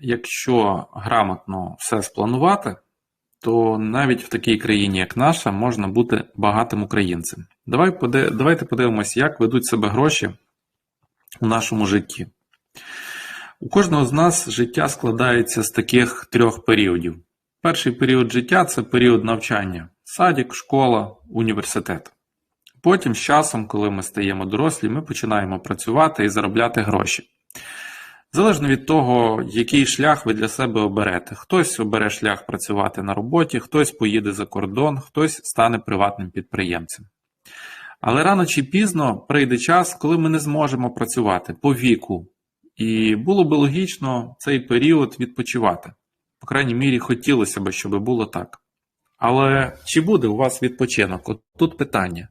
якщо грамотно все спланувати, то навіть в такій країні, як наша, можна бути багатим українцем. Давай поди- Давайте подивимося, як ведуть себе гроші у нашому житті. У кожного з нас життя складається з таких трьох періодів. Перший період життя це період навчання: садик, школа, університет. Потім, з часом, коли ми стаємо дорослі, ми починаємо працювати і заробляти гроші. Залежно від того, який шлях ви для себе оберете. Хтось обере шлях працювати на роботі, хтось поїде за кордон, хтось стане приватним підприємцем. Але рано чи пізно прийде час, коли ми не зможемо працювати по віку. І було би логічно цей період відпочивати. По крайній мірі, хотілося б, щоб було так. Але чи буде у вас відпочинок? От тут питання.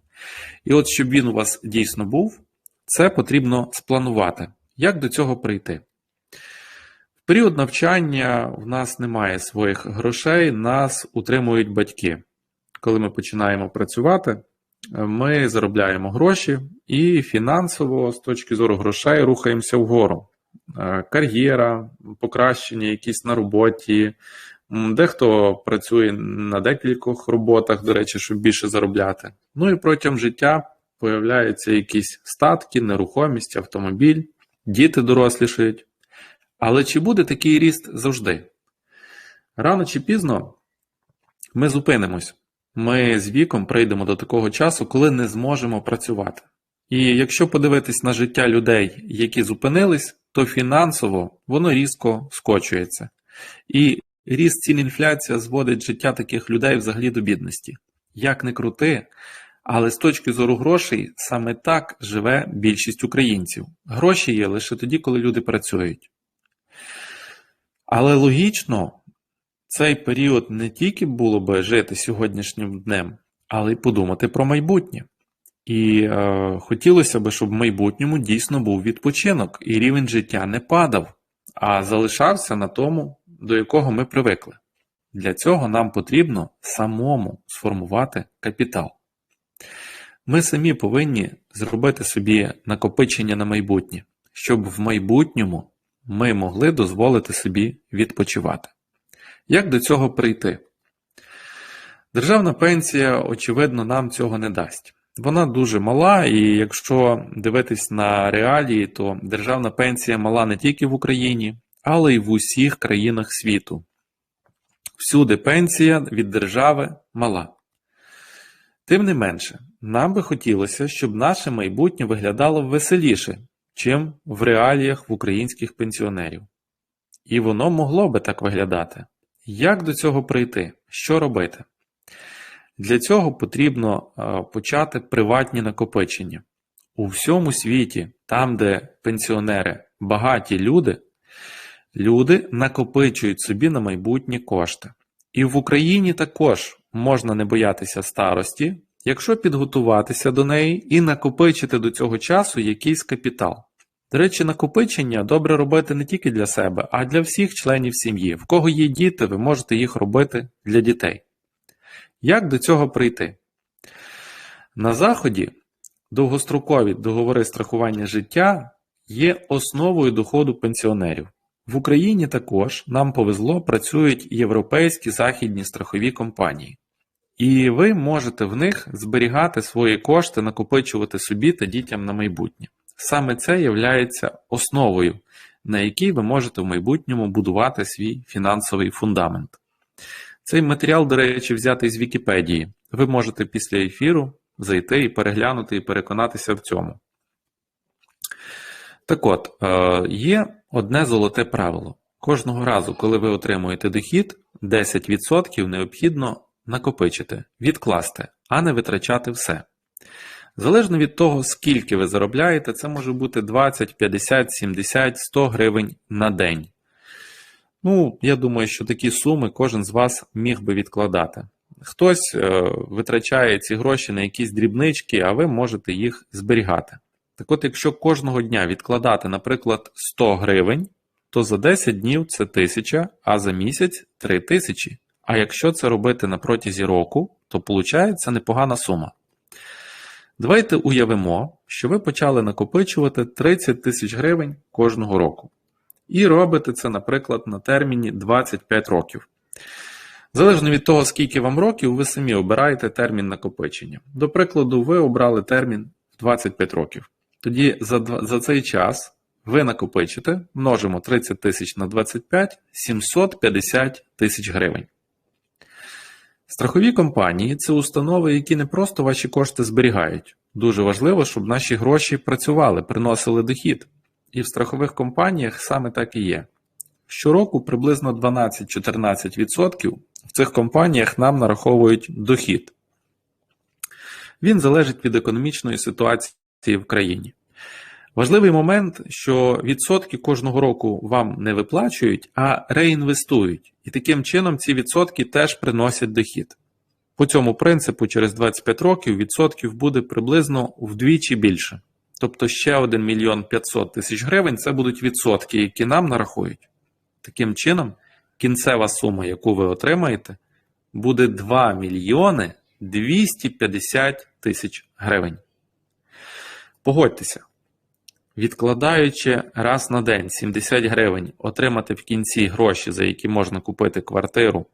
І от щоб він у вас дійсно був, це потрібно спланувати. Як до цього прийти? В період навчання в нас немає своїх грошей, нас утримують батьки. Коли ми починаємо працювати, ми заробляємо гроші і фінансово, з точки зору грошей, рухаємося вгору. Е, Кар'єра, покращення якісь на роботі. Дехто працює на декількох роботах, до речі, щоб більше заробляти. Ну і протягом життя появляються якісь статки, нерухомість, автомобіль, діти дорослішають. Але чи буде такий ріст завжди? Рано чи пізно ми зупинимось. Ми з віком прийдемо до такого часу, коли не зможемо працювати. І якщо подивитись на життя людей, які зупинились, то фінансово воно різко скочується. І ріст цін інфляція зводить життя таких людей взагалі до бідності. Як не крути, але з точки зору грошей саме так живе більшість українців. Гроші є лише тоді, коли люди працюють. Але логічно, цей період не тільки було би жити сьогоднішнім днем, але й подумати про майбутнє. І е, хотілося б, щоб в майбутньому дійсно був відпочинок, і рівень життя не падав, а залишався на тому, до якого ми привикли. Для цього нам потрібно самому сформувати капітал. Ми самі повинні зробити собі накопичення на майбутнє, щоб в майбутньому ми могли дозволити собі відпочивати. Як до цього прийти? Державна пенсія, очевидно, нам цього не дасть. Вона дуже мала, і якщо дивитись на реалії, то державна пенсія мала не тільки в Україні, але й в усіх країнах світу. Всюди пенсія від держави мала. Тим не менше, нам би хотілося, щоб наше майбутнє виглядало веселіше, чим в реаліях в українських пенсіонерів. І воно могло би так виглядати. Як до цього прийти? Що робити? Для цього потрібно е, почати приватні накопичення. У всьому світі, там, де пенсіонери багаті люди, люди накопичують собі на майбутнє кошти. І в Україні також можна не боятися старості, якщо підготуватися до неї і накопичити до цього часу якийсь капітал. До речі, накопичення добре робити не тільки для себе, а для всіх членів сім'ї. В кого є діти, ви можете їх робити для дітей. Як до цього прийти? На Заході довгострокові договори страхування життя є основою доходу пенсіонерів. В Україні також нам повезло працюють європейські західні страхові компанії. І ви можете в них зберігати свої кошти, накопичувати собі та дітям на майбутнє. Саме це є основою, на якій ви можете в майбутньому будувати свій фінансовий фундамент. Цей матеріал, до речі, взятий з Вікіпедії. Ви можете після ефіру зайти і переглянути і переконатися в цьому. Так от, е, є одне золоте правило. Кожного разу, коли ви отримуєте дохід, 10% необхідно накопичити, відкласти, а не витрачати все. Залежно від того, скільки ви заробляєте, це може бути 20, 50, 70, 100 гривень на день. Ну, я думаю, що такі суми кожен з вас міг би відкладати. Хтось е, витрачає ці гроші на якісь дрібнички, а ви можете їх зберігати. Так от, якщо кожного дня відкладати, наприклад, 100 гривень, то за 10 днів це 1000, а за місяць 3000. А якщо це робити на протязі року, то виходить непогана сума. Давайте уявимо, що ви почали накопичувати 30 тисяч гривень кожного року. І робите це, наприклад, на терміні 25 років. Залежно від того, скільки вам років, ви самі обираєте термін накопичення. До прикладу, ви обрали термін 25 років. Тоді за, за цей час ви накопичите, множимо 30 тисяч на 25, 750 тисяч гривень. Страхові компанії це установи, які не просто ваші кошти зберігають. Дуже важливо, щоб наші гроші працювали, приносили дохід. І в страхових компаніях саме так і є. Щороку приблизно 12-14% в цих компаніях нам нараховують дохід. Він залежить від економічної ситуації в країні. Важливий момент, що відсотки кожного року вам не виплачують, а реінвестують. І таким чином ці відсотки теж приносять дохід. По цьому принципу, через 25 років відсотків буде приблизно вдвічі більше. Тобто ще 1 мільйон 500 тисяч гривень це будуть відсотки, які нам нарахують. Таким чином, кінцева сума, яку ви отримаєте, буде 2 мільйони 250 тисяч гривень. Погодьтеся, відкладаючи раз на день 70 гривень, отримати в кінці гроші, за які можна купити квартиру,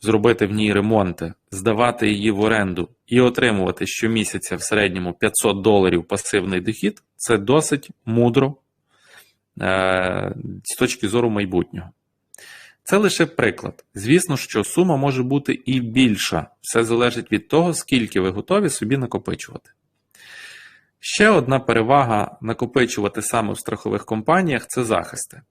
зробити в ній ремонти, здавати її в оренду і отримувати щомісяця в середньому 500 доларів пасивний дохід, це досить мудро е, з точки зору майбутнього. Це лише приклад. Звісно, що сума може бути і більша. Все залежить від того, скільки ви готові собі накопичувати. Ще одна перевага накопичувати саме в страхових компаніях це захисти.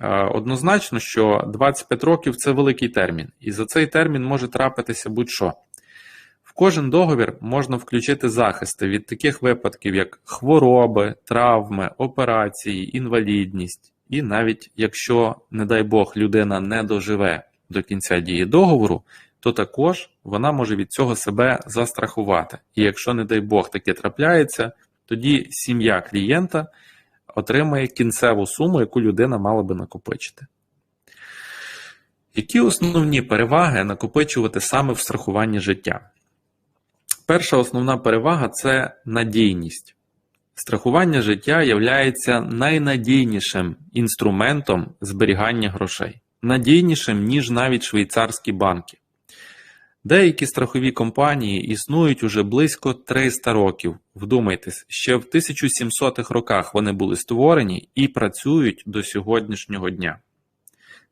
Е, Однозначно, що 25 років це великий термін, і за цей термін може трапитися будь-що. В кожен договір можна включити захисти від таких випадків, як хвороби, травми, операції, інвалідність, і навіть якщо, не дай Бог, людина не доживе до кінця дії договору, то також вона може від цього себе застрахувати. І якщо, не дай Бог, таке трапляється, тоді сім'я клієнта отримає кінцеву суму, яку людина мала би накопичити. Які основні переваги накопичувати саме в страхуванні життя? Перша основна перевага це надійність. Страхування життя є найнадійнішим інструментом зберігання грошей, надійнішим, ніж навіть швейцарські банки. Деякі страхові компанії існують уже близько 300 років. Вдумайтесь, ще в 1700-х роках вони були створені і працюють до сьогоднішнього дня.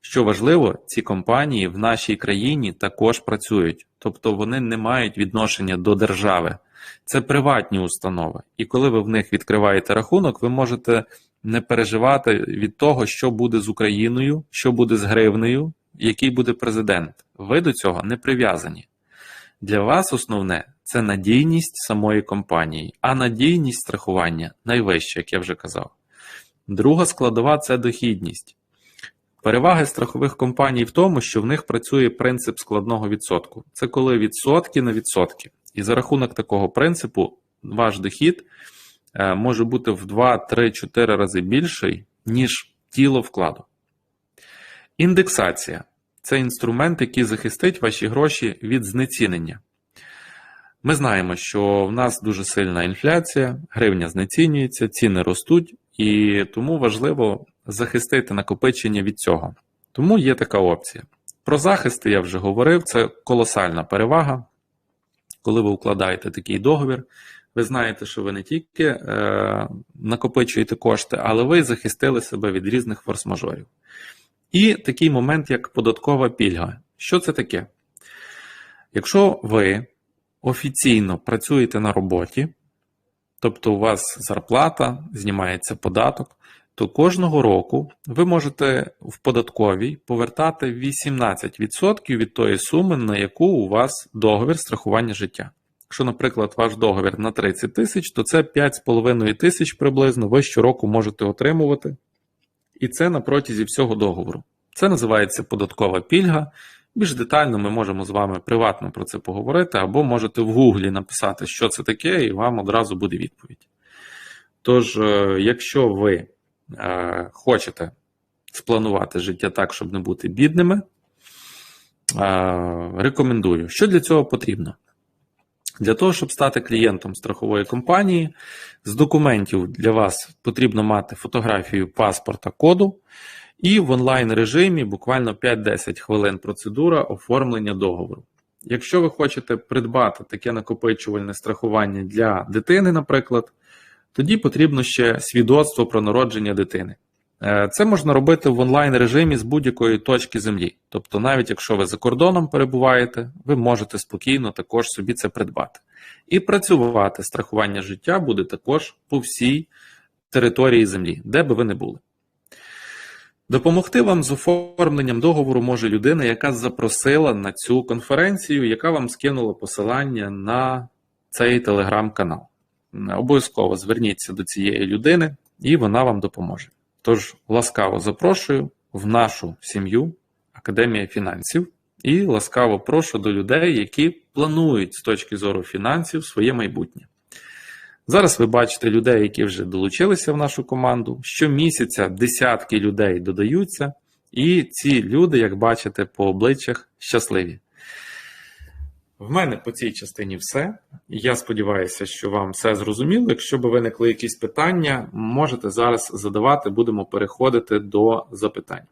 Що важливо, ці компанії в нашій країні також працюють, тобто вони не мають відношення до держави. Це приватні установи. І коли ви в них відкриваєте рахунок, ви можете не переживати від того, що буде з Україною, що буде з гривнею, який буде президент. Ви до цього не прив'язані. Для вас основне це надійність самої компанії, а надійність страхування найвища, як я вже казав. Друга складова це дохідність. Переваги страхових компаній в тому, що в них працює принцип складного відсотку. Це коли відсотки на відсотки. І за рахунок такого принципу ваш дохід е, може бути в 2, 3, 4 рази більший, ніж тіло вкладу. Індексація це інструмент, який захистить ваші гроші від знецінення. Ми знаємо, що в нас дуже сильна інфляція, гривня знецінюється, ціни ростуть, і тому важливо захистити накопичення від цього. Тому є така опція. Про захисти я вже говорив, це колосальна перевага. Коли ви укладаєте такий договір, ви знаєте, що ви не тільки е, накопичуєте кошти, але ви захистили себе від різних форс-мажорів. І такий момент, як податкова пільга. Що це таке? Якщо ви офіційно працюєте на роботі, тобто у вас зарплата, знімається податок, то кожного року ви можете в податковій повертати 18% від тої суми, на яку у вас договір страхування життя. Якщо, наприклад, ваш договір на 30 тисяч, то це 5,5 тисяч приблизно ви щороку можете отримувати. І це на протязі всього договору. Це називається податкова пільга. Більш детально ми можемо з вами приватно про це поговорити, або можете в Гуглі написати, що це таке, і вам одразу буде відповідь. Тож, е, якщо ви е, хочете спланувати життя так, щоб не бути бідними, е, рекомендую, що для цього потрібно. Для того, щоб стати клієнтом страхової компанії, з документів для вас потрібно мати фотографію паспорта коду і в онлайн режимі буквально 5-10 хвилин процедура оформлення договору. Якщо ви хочете придбати таке накопичувальне страхування для дитини, наприклад, тоді потрібно ще свідоцтво про народження дитини. Е, Це можна робити в онлайн режимі з будь-якої точки землі. Тобто, навіть якщо ви за кордоном перебуваєте, ви можете спокійно також собі це придбати. І працювати страхування життя буде також по всій території землі, де би ви не були. Допомогти вам з оформленням договору може людина, яка запросила на цю конференцію, яка вам скинула посилання на цей телеграм-канал. Обов'язково зверніться до цієї людини, і вона вам допоможе. Тож ласкаво запрошую в нашу сім'ю Академія фінансів і ласкаво прошу до людей, які планують з точки зору фінансів своє майбутнє. Зараз ви бачите людей, які вже долучилися в нашу команду. Щомісяця десятки людей додаються, і ці люди, як бачите, по обличчях щасливі. В мене по цій частині все. Я сподіваюся, що вам все зрозуміло. Якщо б виникли якісь питання, можете зараз задавати, будемо переходити до запитань.